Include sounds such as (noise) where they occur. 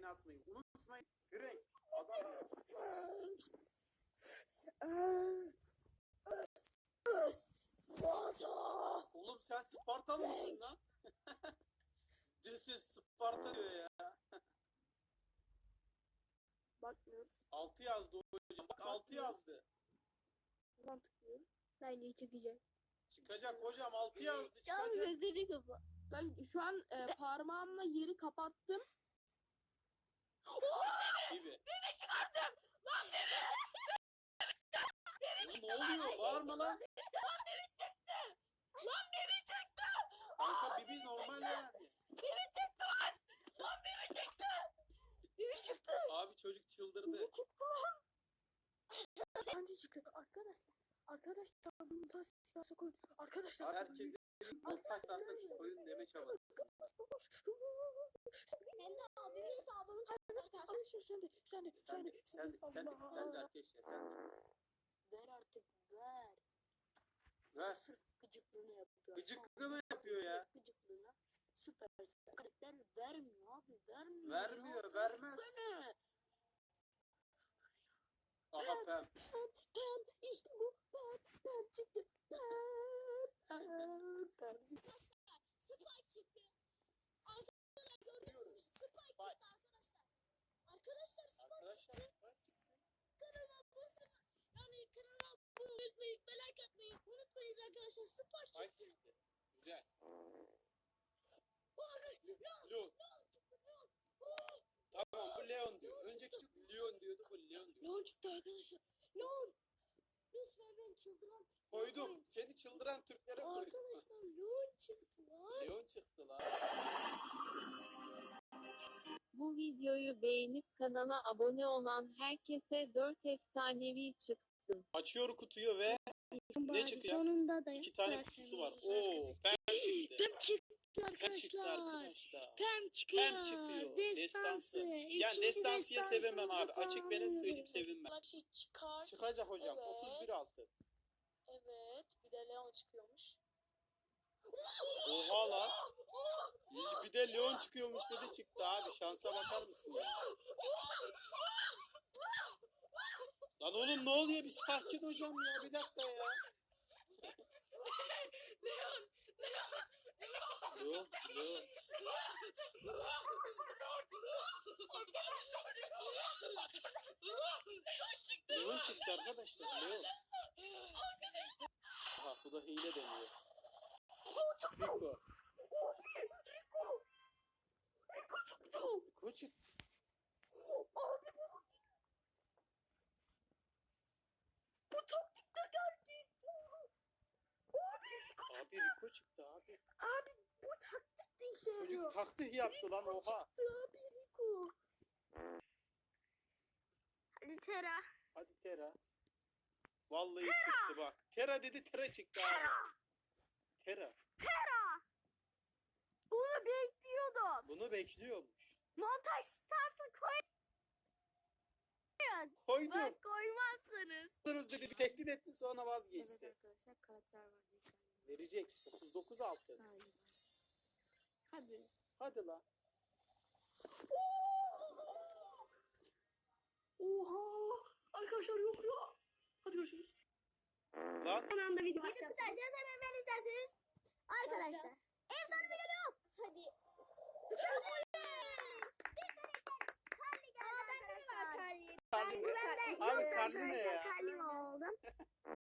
beğeni atmayı unutmayın. Frank adam ya. Oğlum sen Spartalı mısın lan? This (laughs) is Sparta diyor ya. Bakmıyorum. 6 yazdı hocam. Bak 6 yazdı. Tıklıyorum. Bence çıkacak. Çıkacak hocam 6 yazdı Yalnız çıkacak. gözleri kapa. Ben şu an e, (laughs) parmağımla yeri kapattım. Oğlum ne oluyor? Bağırma lan. Lan beni çekti. Kanka bibi normal yani. Beni çekti lan. Lan beni çekti. Beni çıktı. Abi çocuk çıldırdı. Bence çıktı. Arkadaşlar. Arkadaşlar bunu taş taşa koyun. Arkadaşlar. Herkes de taş taşla koyun deme çabası. Hem de abimiz de ablamın Arkadaşlar sen de sen de Sen de sen de sen de sen de arkadaşlar sen de. Ver artık ver. Ver. Sırf gıcıklığını yapıyor. Gıcıklığını yapıyor ya. Sırf Gıcıklığına süper. Karakter vermiyor abi vermiyor. Vermiyor, ya. vermez. Versene. Aha pem. Pem işte bu. Pem pem çıktı. Pem pem pem çıktı. Spike çıktı. Arkadaşlar gördünüz mü? Spike çıktı arkadaşlar. Arkadaşlar Spike çıktı. Kanala basın. Yani kanala abone olmayı, like atmayı unutmayınız arkadaşlar. Ay çıktı. Güzel. Leon, Tamam bu Leon diyor. Önceki çok Leon diyordu bu Leon diyor. Leon çıktı arkadaşlar. Leon. Lütfen ben çıldıran. Koydum. Seni çıldıran Türklere koydum. Arkadaşlar beğenip kanala abone olan herkese 4 efsanevi çıksın. Açıyor kutuyu ve ne çıkıyor? Sonunda da İki tane kutusu var. Oo, pem çıktı. Pem çıktı Pem çıktı arkadaşlar. arkadaşlar. Pem çıkıyor. Pem çıkıyor. Destansı. Yani İkinci destansıya destansı sevemem abi. Açık benim tamamlıyoruz. söyleyeyim sevinmem. Her şey çıkar. Çıkacak hocam. Evet. 31 altı. Evet. Bir de Leon çıkıyormuş. Oha lan. Bir de Leon çıkıyormuş dedi çıktı abi. Şansa bakar mısın ya? Lan oğlum ne oluyor? Bir sakin hocam ya. Bir dakika ya. Leon, Leon. Leon çıktı arkadaşlar. Leon. Aha bu da hile deniyor. Rico Abi Rico çıktı abi. Bu taktik de işe yarıyor. Çocuk taktik yaptı lan oha. Abi Rico. Hadi Tera. Hadi Tera. Vallahi çıktı bak. Tera dedi Tera çıktı abi. Tera. Tera. Bunu bekliyordum. Bunu bekliyormuş. Montaj starsa koy. Koydum. Bak koymazsınız. Koydunuz dedi bir tehdit etti sonra vazgeçti. arkadaşlar karakter var. Verecek. 39 altı. Hadi. Hadi la. Oha. Arkadaşlar yok ya. Hadi görüşürüz. Lan Son anda video başlayalım. Yedi kutu hemen ben isterseniz. Arkadaşlar. Efsane bir geliyor. Hadi. Aa bende de var. Karli Ben de Abi Karli ne arkadaşlar ya? Karli oldum. (laughs)